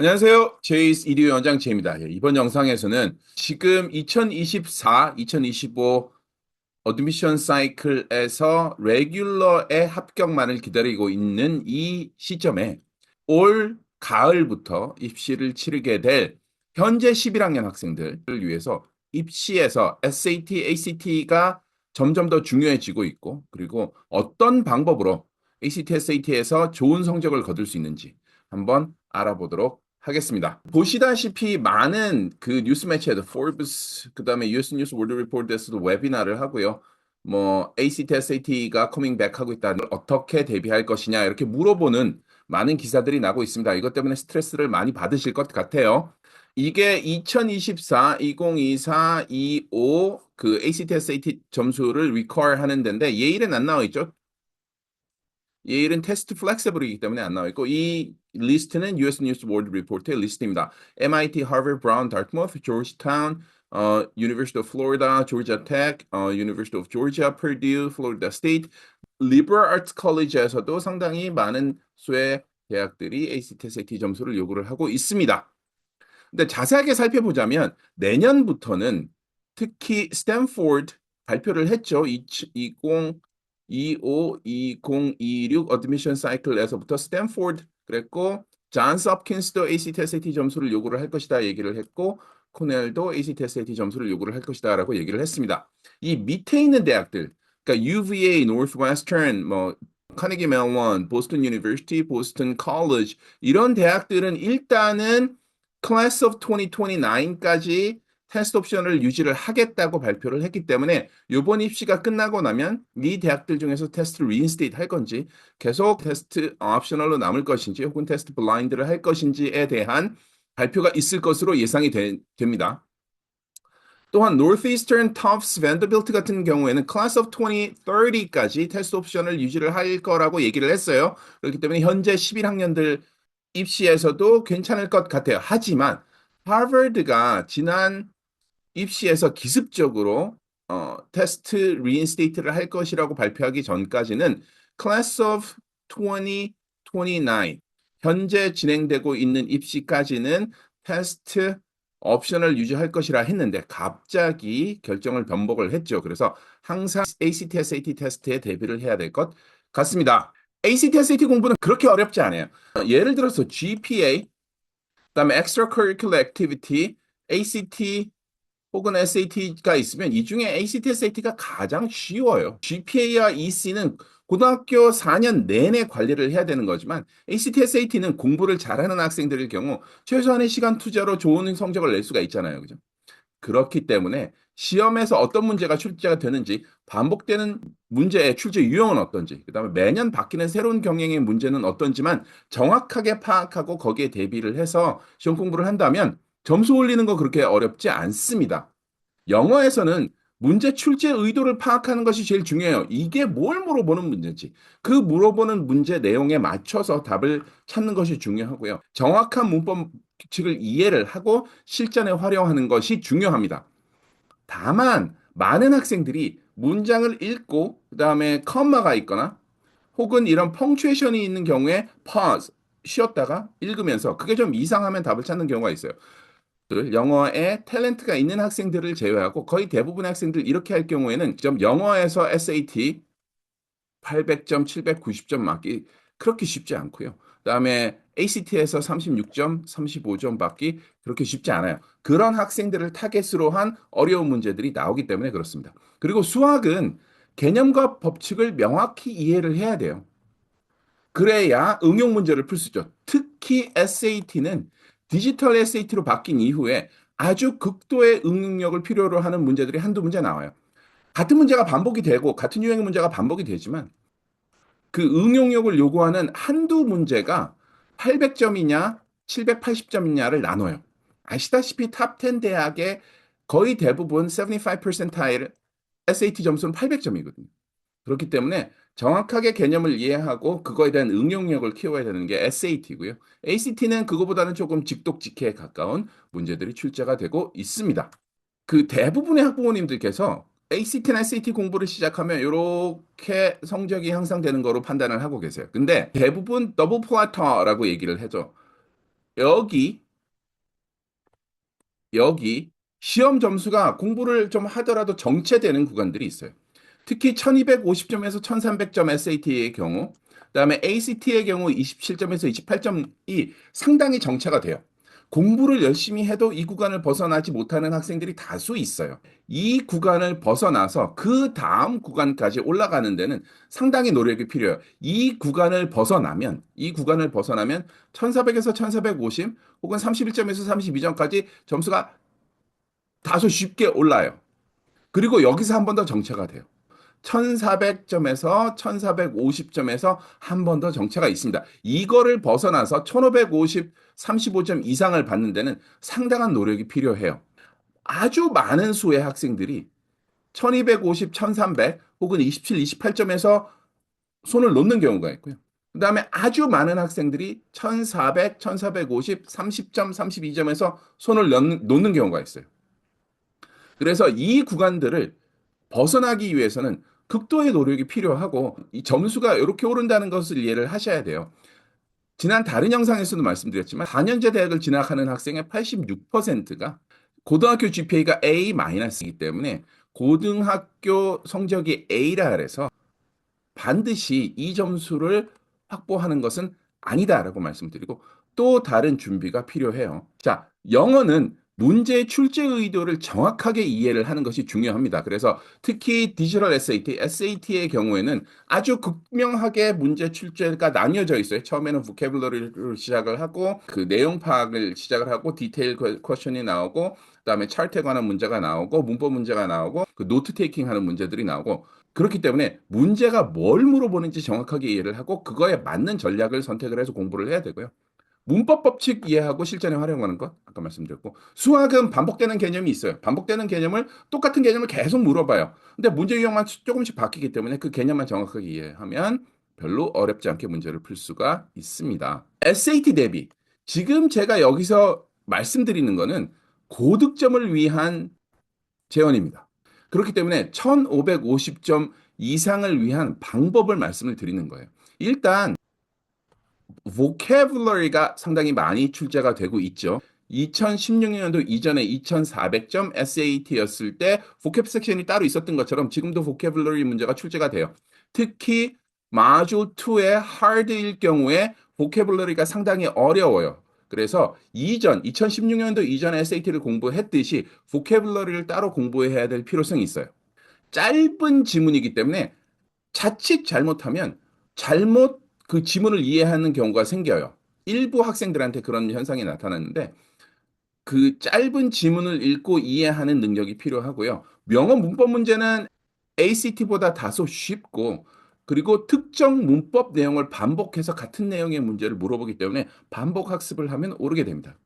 안녕하세요. 제이스 이디오 연장 제입니다. 예, 이번 영상에서는 지금 2024, 2025 어드미션 사이클에서 레귤러의 합격만을 기다리고 있는 이 시점에 올 가을부터 입시를 치르게 될 현재 11학년 학생들을 위해서 입시에서 SAT, ACT가 점점 더 중요해지고 있고 그리고 어떤 방법으로 ACT, SAT에서 좋은 성적을 거둘 수 있는지 한번 알아보도록 하겠습니다. 보시다시피 많은 그 뉴스 매체에도 Forbes 그 다음에 US News World Report에서도 웨비나를 하고요. 뭐 ACT, SAT가 커밍 백 하고 있다. 어떻게 대비할 것이냐 이렇게 물어보는 많은 기사들이 나고 있습니다. 이것 때문에 스트레스를 많이 받으실 것 같아요. 이게 2024, 2024, 25 그 ACT, SAT 점수를 require 하는 데인데 예일은 안 나와 있죠. 예일은 테스트 플렉서블이기 때문에 안 나와 있고 이 리스트는 US News World Report의 리스트입니다. MIT, Harvard, Brown, Dartmouth, Georgetown, 어, University of Florida, Georgia Tech, 어, University of Georgia, Purdue, Florida State, Liberal Arts College에서도 상당히 많은 수의 대학들이 ACT, SAT 점수를 요구를 하고 있습니다. 근데 자세하게 살펴보자면 내년부터는 특히 스탠포드 발표를 했죠. 20, 25, 2026 어드미션 사이클에서부터 스탠포드 그랬고 존스 홉킨스도 ACT, SAT 점수를 요구를 할 것이다 얘기를 했고 코넬도 ACT, SAT 점수를 요구를 할 것이다 라고 얘기를 했습니다. 이 밑에 있는 대학들, 그러니까 UVA, Northwestern, 뭐 카네기 멜론, 보스턴 유니버시티, 보스턴 컬리지 이런 대학들은 일단은 Class of 2029까지 테스트 옵션을 유지를 하겠다고 발표를 했기 때문에 이번 입시가 끝나고 나면 이 대학들 중에서 테스트를 리인스테이트 할 건지 계속 테스트 옵셔널로 남을 것인지 혹은 테스트 블라인드를 할 것인지에 대한 발표가 있을 것으로 예상이 되, 됩니다. 또한 Northeastern, Tufts, Vanderbilt 같은 경우에는 Class of 2030까지 테스트 옵션을 유지를 할 거라고 얘기를 했어요. 그렇기 때문에 현재 11학년들 입시에서도 괜찮을 것 같아요. 하지만 하버드가 지난 입시에서 기습적으로 어, 테스트 리인스테이트를 할 것이라고 발표하기 전까지는 Class of 2029 현재 진행되고 있는 입시까지는 테스트 옵션을 유지할 것이라 했는데 갑자기 결정을 변복을 했죠. 그래서 항상 ACT, SAT 테스트에 대비를 해야 될 것 같습니다. ACT, SAT 공부는 그렇게 어렵지 않아요. 예를 들어서 GPA, 그다음에 Extracurricular Activity, ACT 혹은 SAT가 있으면 이 중에 ACT, SAT가 가장 쉬워요. GPA와 EC는 고등학교 4년 내내 관리를 해야 되는 거지만 ACT, SAT는 공부를 잘하는 학생들일 경우 최소한의 시간 투자로 좋은 성적을 낼 수가 있잖아요. 그죠? 그렇기 때문에 시험에서 어떤 문제가 출제가 되는지 반복되는 문제의 출제 유형은 어떤지 그다음에 매년 바뀌는 새로운 경영의 문제는 어떤지만 정확하게 파악하고 거기에 대비를 해서 시험 공부를 한다면 점수 올리는 거 그렇게 어렵지 않습니다. 영어에서는 문제 출제 의도를 파악하는 것이 제일 중요해요. 이게 뭘 물어보는 문제인지. 그 물어보는 문제 내용에 맞춰서 답을 찾는 것이 중요하고요. 정확한 문법 규칙을 이해를 하고 실전에 활용하는 것이 중요합니다. 다만 많은 학생들이 문장을 읽고 그다음에 컴마가 있거나 혹은 이런 펑츄에이션이 있는 경우에 pause 쉬었다가 읽으면서 그게 좀 이상하면 답을 찾는 경우가 있어요. 영어에 탤런트가 있는 학생들을 제외하고 거의 대부분의 학생들 이렇게 할 경우에는 좀 영어에서 SAT 800점, 790점 맞기 그렇게 쉽지 않고요. 그다음에 ACT에서 36점, 35점 받기 그렇게 쉽지 않아요. 그런 학생들을 타겟으로 한 어려운 문제들이 나오기 때문에 그렇습니다. 그리고 수학은 개념과 법칙을 명확히 이해를 해야 돼요. 그래야 응용 문제를 풀 수 있죠. 특히 SAT는 디지털 SAT로 바뀐 이후에 아주 극도의 응용력을 필요로 하는 문제들이 한두 문제 나와요. 같은 문제가 반복이 되고 같은 유형의 문제가 반복이 되지만 그 응용력을 요구하는 한두 문제가 800점이냐 780점이냐를 나눠요. 아시다시피 탑10 대학의 거의 대부분 75%의 SAT 점수는 800점이거든요. 그렇기 때문에 정확하게 개념을 이해하고 그거에 대한 응용력을 키워야 되는 게 SAT고요. ACT는 그거보다는 조금 직독직해에 가까운 문제들이 출제가 되고 있습니다. 그 대부분의 학부모님들께서 ACT나 SAT 공부를 시작하면 이렇게 성적이 향상되는 거로 판단을 하고 계세요. 근데 대부분 더블 플라터라고 얘기를 해줘. 여기 여기 시험 점수가 공부를 좀 하더라도 정체되는 구간들이 있어요. 특히 1250점에서 1300점 SAT의 경우, 그다음에 ACT의 경우 27점에서 28점이 상당히 정체가 돼요. 공부를 열심히 해도 이 구간을 벗어나지 못하는 학생들이 다수 있어요. 이 구간을 벗어나서 그 다음 구간까지 올라가는 데는 상당히 노력이 필요해요. 이 구간을 벗어나면, 이 구간을 벗어나면 1400에서 1450 혹은 31점에서 32점까지 점수가 다소 쉽게 올라요. 그리고 여기서 한 번 더 정체가 돼요. 1400점에서 1450점에서 한 번 더 정체가 있습니다. 이거를 벗어나서 1550, 35점 이상을 받는 데는 상당한 노력이 필요해요. 아주 많은 수의 학생들이 1250, 1300 혹은 27, 28점에서 손을 놓는 경우가 있고요. 그 다음에 아주 많은 학생들이 1400, 1450, 30점, 32점에서 손을 놓는 경우가 있어요. 그래서 이 구간들을 벗어나기 위해서는 극도의 노력이 필요하고 이 점수가 이렇게 오른다는 것을 이해를 하셔야 돼요. 지난 다른 영상에서도 말씀드렸지만 4년제 대학을 진학하는 학생의 86%가 고등학교 GPA가 A-이기 때문에 고등학교 성적이 A라 그래서 반드시 이 점수를 확보하는 것은 아니다라고 말씀드리고 또 다른 준비가 필요해요. 자, 영어는 문제의 출제 의도를 정확하게 이해를 하는 것이 중요합니다. 그래서 특히 디지털 SAT, SAT의 경우에는 아주 극명하게 문제 출제가 나뉘어져 있어요. 처음에는 보케블러리를 시작을 하고 그 내용 파악을 시작을 하고 디테일 퀘션이 나오고 그다음에 차트에 관한 문제가 나오고 문법 문제가 나오고 그 노트 테이킹 하는 문제들이 나오고 그렇기 때문에 문제가 뭘 물어보는지 정확하게 이해를 하고 그거에 맞는 전략을 선택을 해서 공부를 해야 되고요. 문법 법칙 이해하고 실전에 활용하는 것 아까 말씀드렸고 수학은 반복되는 개념이 있어요. 반복되는 개념을 똑같은 개념을 계속 물어봐요. 근데 문제 유형만 조금씩 바뀌기 때문에 그 개념만 정확하게 이해하면 별로 어렵지 않게 문제를 풀 수가 있습니다. SAT 대비 지금 제가 여기서 말씀드리는 거는 고득점을 위한 재원입니다. 그렇기 때문에 1550점 이상을 위한 방법을 말씀을 드리는 거예요. 일단 vocabulary가 상당히 많이 출제가 되고 있죠. 2016년도 이전에 2400점 SAT였을 때 vocab 섹션이 따로 있었던 것처럼 지금도 vocabulary 문제가 출제가 돼요. 특히 마주 2의 hard일 경우에 vocabulary가 상당히 어려워요. 그래서 이전 2016년도 이전 SAT를 공부했듯이 vocabulary를 따로 공부해야 될 필요성이 있어요. 짧은 지문이기 때문에 자칫 잘못하면 잘못 그 지문을 이해하는 경우가 생겨요. 일부 학생들한테 그런 현상이 나타났는데 그 짧은 지문을 읽고 이해하는 능력이 필요하고요. 명어 문법 문제는 ACT보다 다소 쉽고 그리고 특정 문법 내용을 반복해서 같은 내용의 문제를 물어보기 때문에 반복 학습을 하면 오르게 됩니다.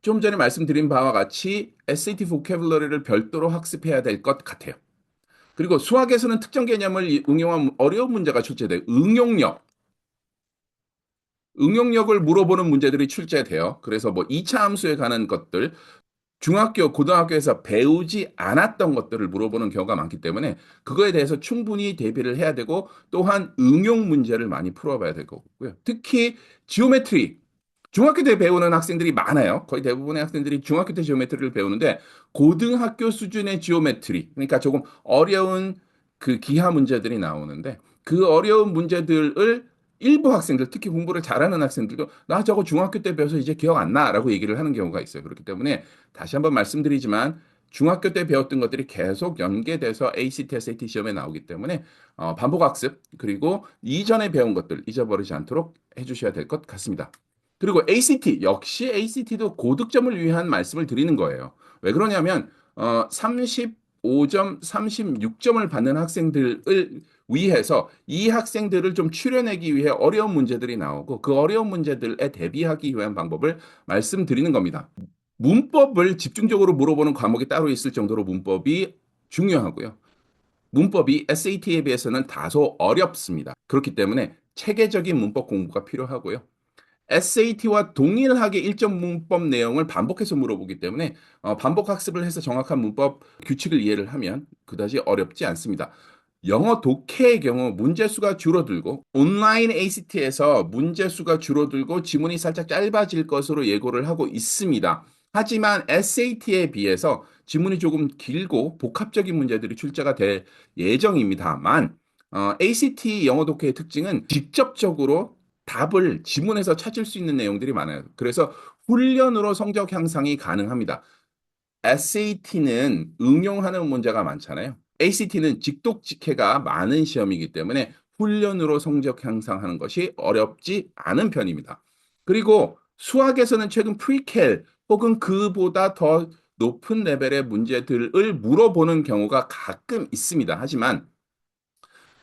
좀 전에 말씀드린 바와 같이 SAT vocabulary를 별도로 학습해야 될 것 같아요. 그리고 수학에서는 특정 개념을 응용한 어려운 문제가 출제돼요. 응용력. 응용력을 물어보는 문제들이 출제돼요. 그래서 뭐 2차 함수에 관한 것들, 중학교, 고등학교에서 배우지 않았던 것들을 물어보는 경우가 많기 때문에 그거에 대해서 충분히 대비를 해야 되고 또한 응용 문제를 많이 풀어봐야 될 거고요. 특히 지오메트리, 중학교 때 배우는 학생들이 많아요. 거의 대부분의 학생들이 중학교 때 지오메트리를 배우는데 고등학교 수준의 지오메트리, 그러니까 조금 어려운 그 기하 문제들이 나오는데 그 어려운 문제들을 일부 학생들, 특히 공부를 잘하는 학생들도 나 저거 중학교 때 배워서 이제 기억 안 나라고 얘기를 하는 경우가 있어요. 그렇기 때문에 다시 한번 말씀드리지만 중학교 때 배웠던 것들이 계속 연계돼서 ACT, SAT 시험에 나오기 때문에 어, 반복 학습 그리고 이전에 배운 것들 잊어버리지 않도록 해주셔야 될 것 같습니다. 그리고 ACT 역시 ACT도 고득점을 위한 말씀을 드리는 거예요. 왜 그러냐면 어, 35점, 36점을 받는 학생들을 위해서 이 학생들을 좀 추려내기 위해 어려운 문제들이 나오고 그 어려운 문제들에 대비하기 위한 방법을 말씀드리는 겁니다. 문법을 집중적으로 물어보는 과목이 따로 있을 정도로 문법이 중요하고요. 문법이 SAT에 비해서는 다소 어렵습니다. 그렇기 때문에 체계적인 문법 공부가 필요하고요. SAT와 동일하게 일정 문법 내용을 반복해서 물어보기 때문에 어, 반복 학습을 해서 정확한 문법 규칙을 이해를 하면 그다지 어렵지 않습니다. 영어 독해의 경우 문제 수가 줄어들고 온라인 ACT에서 문제 수가 줄어들고 지문이 살짝 짧아질 것으로 예고를 하고 있습니다. 하지만 SAT에 비해서 지문이 조금 길고 복합적인 문제들이 출제가 될 예정입니다만 어, ACT 영어 독해의 특징은 직접적으로 답을 지문에서 찾을 수 있는 내용들이 많아요. 그래서 훈련으로 성적 향상이 가능합니다. SAT는 응용하는 문제가 많잖아요. ACT는 직독직해가 많은 시험이기 때문에 훈련으로 성적 향상하는 것이 어렵지 않은 편입니다. 그리고 수학에서는 최근 프리켈 혹은 그보다 더 높은 레벨의 문제들을 물어보는 경우가 가끔 있습니다. 하지만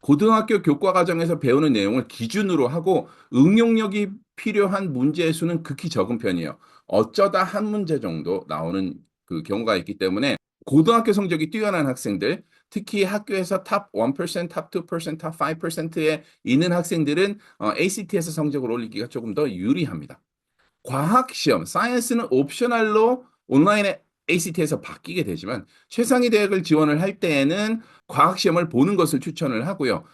고등학교 교과 과정에서 배우는 내용을 기준으로 하고 응용력이 필요한 문제의 수는 극히 적은 편이에요. 어쩌다 한 문제 정도 나오는 그 경우가 있기 때문에 고등학교 성적이 뛰어난 학생들, 특히 학교에서 탑 1%, 탑 2%, 탑 5%에 있는 학생들은 어, ACT에서 성적을 올리기가 조금 더 유리합니다. 과학 시험, 사이언스는 옵셔널로 온라인에 ACT에서 바뀌게 되지만 최상위 대학을 지원을 할 때에는 과학 시험을 보는 것을 추천을 하고요.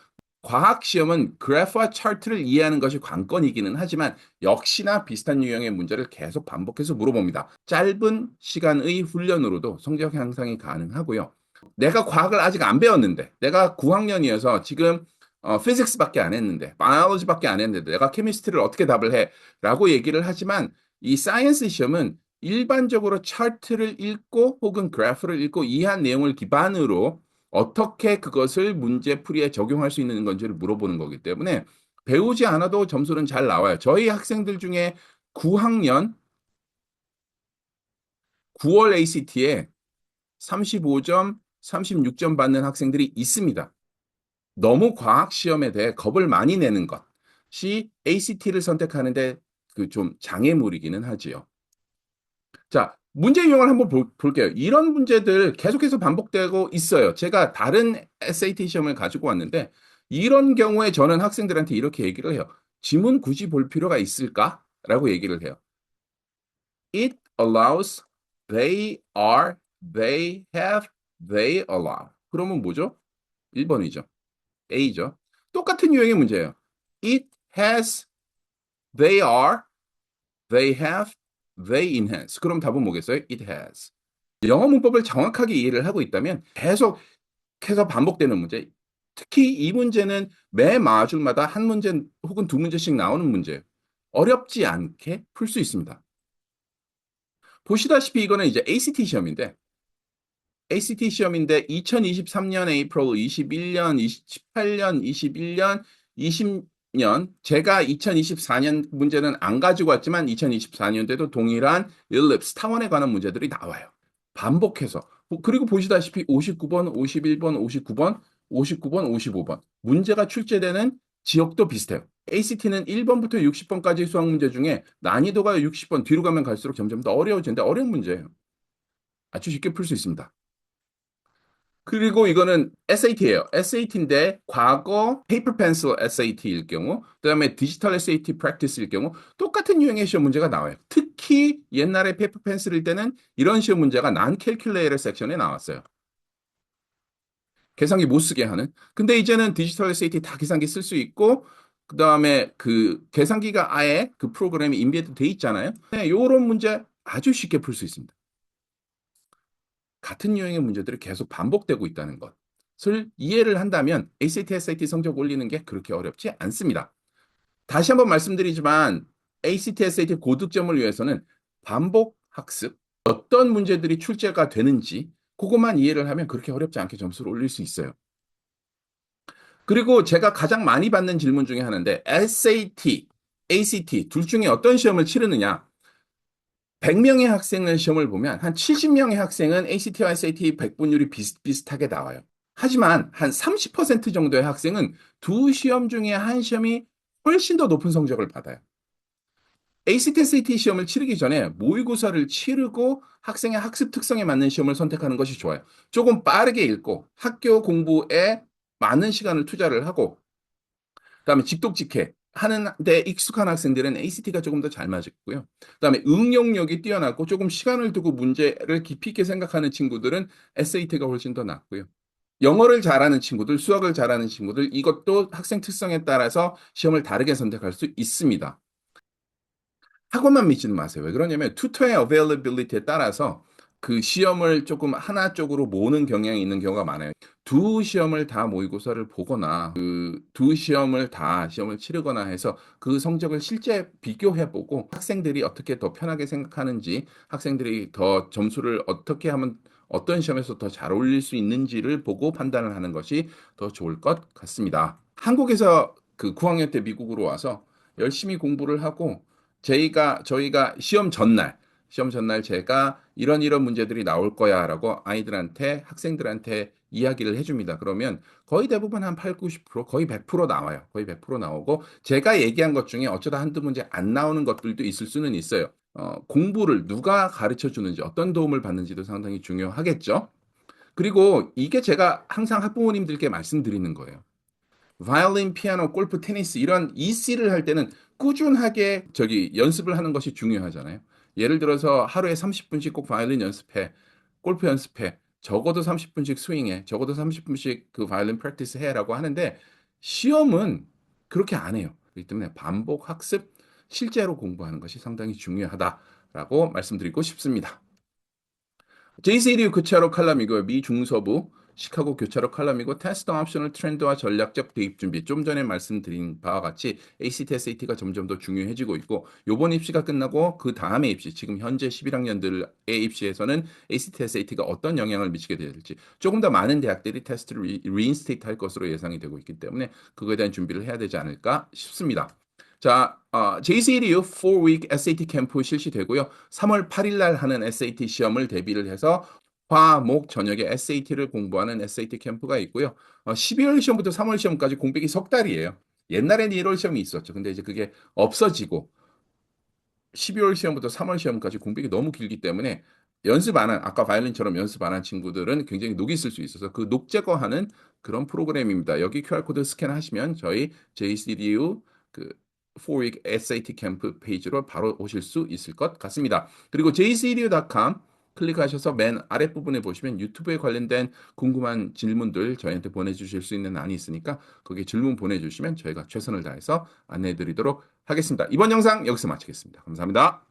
과학 시험은 그래프와 차트를 이해하는 것이 관건이기는 하지만 역시나 비슷한 유형의 문제를 계속 반복해서 물어봅니다. 짧은 시간의 훈련으로도 성적 향상이 가능하고요. 내가 과학을 아직 안 배웠는데 내가 9학년이어서 지금 어, 피직스밖에 안 했는데 바이올로지밖에 안 했는데 내가 케미스트리를 어떻게 답을 해? 라고 얘기를 하지만 이 사이언스 시험은 일반적으로 차트를 읽고 혹은 그래프를 읽고 이해한 내용을 기반으로 어떻게 그것을 문제 풀이에 적용할 수 있는 건지를 물어보는 거기 때문에 배우지 않아도 점수는 잘 나와요. 저희 학생들 중에 9학년 9월 ACT에 35점, 36점 받는 학생들이 있습니다. 너무 과학 시험에 대해 겁을 많이 내는 것이 ACT를 선택하는데 그 좀 장애물이기는 하지요. 자, 문제 유형을 한번 볼, 볼게요. 이런 문제들 계속해서 반복되고 있어요. 제가 다른 SAT 시험을 가지고 왔는데 이런 경우에 저는 학생들한테 이렇게 얘기를 해요. 지문 굳이 볼 필요가 있을까? 라고 얘기를 해요. It allows, they are, they have, they allow. 그러면 뭐죠? 1번이죠. A죠. 똑같은 유형의 문제예요. It has, they are, they have, they enhance. 그럼 답은 뭐겠어요? It has. 영어 문법을 정확하게 이해를 하고 있다면 계속 해서 반복되는 문제. 특히 이 문제는 매 마줄마다 한 문제 혹은 두 문제씩 나오는 문제예요. 어렵지 않게 풀 수 있습니다. 보시다시피 이거는 이제 ACT 시험인데 ACT 시험인데 2023년 에이프릴, 21년, 18년, 21년, 20년 제가 2024년 문제는 안 가지고 왔지만 2024년대도 동일한 일립스 타원에 관한 문제들이 나와요. 반복해서 그리고 보시다시피 59번, 51번, 59번, 59번, 55번 문제가 출제되는 지역도 비슷해요. ACT는 1번부터 60번까지 수학 문제 중에 난이도가 60번 뒤로 가면 갈수록 점점 더 어려워지는데 어려운 문제예요. 아주 쉽게 풀 수 있습니다. 그리고 이거는 SAT예요. SAT인데 과거 페이퍼 펜슬 SAT일 경우, 그다음에 디지털 SAT 프랙티스일 경우 똑같은 유형의 시험 문제가 나와요. 특히 옛날에 페이퍼 펜슬일 때는 이런 시험 문제가 난 캘큘레이터 섹션에 나왔어요. 계산기 못 쓰게 하는. 근데 이제는 디지털 SAT 다 계산기 쓸 수 있고 그다음에 그 계산기가 아예 그 프로그램이 인베드 돼 있잖아요. 네, 요런 문제 아주 쉽게 풀 수 있습니다. 같은 유형의 문제들이 계속 반복되고 있다는 것을 이해를 한다면 ACT, SAT 성적 올리는 게 그렇게 어렵지 않습니다. 다시 한번 말씀드리지만 ACT, SAT 고득점을 위해서는 반복 학습, 어떤 문제들이 출제가 되는지 그것만 이해를 하면 그렇게 어렵지 않게 점수를 올릴 수 있어요. 그리고 제가 가장 많이 받는 질문 중에 하나인데 SAT, ACT 둘 중에 어떤 시험을 치르느냐? 100명의 학생을 시험을 보면 한 70명의 학생은 ACT와 SAT 백분율이 비슷비슷하게 나와요. 하지만 한 30% 정도의 학생은 두 시험 중에 한 시험이 훨씬 더 높은 성적을 받아요. ACT, SAT 시험을 치르기 전에 모의고사를 치르고 학생의 학습 특성에 맞는 시험을 선택하는 것이 좋아요. 조금 빠르게 읽고 학교 공부에 많은 시간을 투자를 하고 그다음에 직독직해 하는데 익숙한 학생들은 ACT가 조금 더 잘 맞고요. 그다음에 응용력이 뛰어나고 조금 시간을 두고 문제를 깊이 있게 생각하는 친구들은 SAT가 훨씬 더 낫고요. 영어를 잘하는 친구들, 수학을 잘하는 친구들, 이것도 학생 특성에 따라서 시험을 다르게 선택할 수 있습니다. 학원만 믿지는 마세요. 왜 그러냐면 투터의 availability에 따라서 그 시험을 조금 하나 쪽으로 모으는 경향이 있는 경우가 많아요. 두 시험을 다 모의고사를 보거나 그 두 시험을 다 시험을 치르거나 해서 그 성적을 실제 비교해 보고 학생들이 어떻게 더 편하게 생각하는지 학생들이 더 점수를 어떻게 하면 어떤 시험에서 더 잘 올릴 수 있는지를 보고 판단을 하는 것이 더 좋을 것 같습니다. 한국에서 그 9학년 때 미국으로 와서 열심히 공부를 하고 저희가 저희가 시험 전날 시험 전날 제가 이런 이런 문제들이 나올 거야라고 아이들한테 학생들한테 이야기를 해줍니다. 그러면 거의 대부분 한 8, 90% 거의 100% 나와요. 거의 100% 나오고 제가 얘기한 것 중에 어쩌다 한두 문제 안 나오는 것들도 있을 수는 있어요. 어, 공부를 누가 가르쳐 주는지 어떤 도움을 받는지도 상당히 중요하겠죠. 그리고 이게 제가 항상 학부모님들께 말씀드리는 거예요. 바이올린, 피아노, 골프, 테니스 이런 EC를 할 때는 꾸준하게 저기 연습을 하는 것이 중요하잖아요. 예를 들어서 하루에 30분씩 꼭 바이올린 연습해. 골프 연습해. 적어도 30분씩 스윙해. 적어도 30분씩 그 바이올린 프랙티스 해라고 하는데 시험은 그렇게 안 해요. 그렇기 때문에 반복 학습, 실제로 공부하는 것이 상당히 중요하다라고 말씀드리고 싶습니다. JCDU 교차로 칼럼이고요. 미 중서부 시카고 교차로 칼럼이고 테스트 옵셔널 트렌드와 전략적 대입 준비. 좀 전에 말씀드린 바와 같이 ACT, SAT가 점점 더 중요해지고 있고 요번 입시가 끝나고 그 다음에 입시, 지금 현재 11학년들의 입시에서는 ACT, SAT가 어떤 영향을 미치게 될지 조금 더 많은 대학들이 테스트를 리, 리인스테이트 할 것으로 예상이 되고 있기 때문에 그거에 대한 준비를 해야 되지 않을까 싶습니다. 자, 어, JCDU 4-week SAT 캠프 실시되고요. 3월 8일 날 하는 SAT 시험을 대비를 해서 화, 목, 저녁에 SAT를 공부하는 SAT 캠프가 있고요. 어, 12월 시험부터 3월 시험까지 공백이 석 달이에요. 옛날에는 1월 시험이 있었죠. 근데 이제 그게 없어지고 12월 시험부터 3월 시험까지 공백이 너무 길기 때문에 연습 안 한, 아까 바이올린처럼 연습 안 한 친구들은 굉장히 녹이 있을 수 있어서 그 녹 제거하는 그런 프로그램입니다. 여기 QR코드 스캔하시면 저희 JCDU 그 4week SAT 캠프 페이지로 바로 오실 수 있을 것 같습니다. 그리고 jcdu.com 클릭하셔서 맨 아랫부분에 보시면 유튜브에 관련된 궁금한 질문들 저희한테 보내주실 수 있는 안이 있으니까 거기에 질문 보내주시면 저희가 최선을 다해서 안내해 드리도록 하겠습니다. 이번 영상 여기서 마치겠습니다. 감사합니다.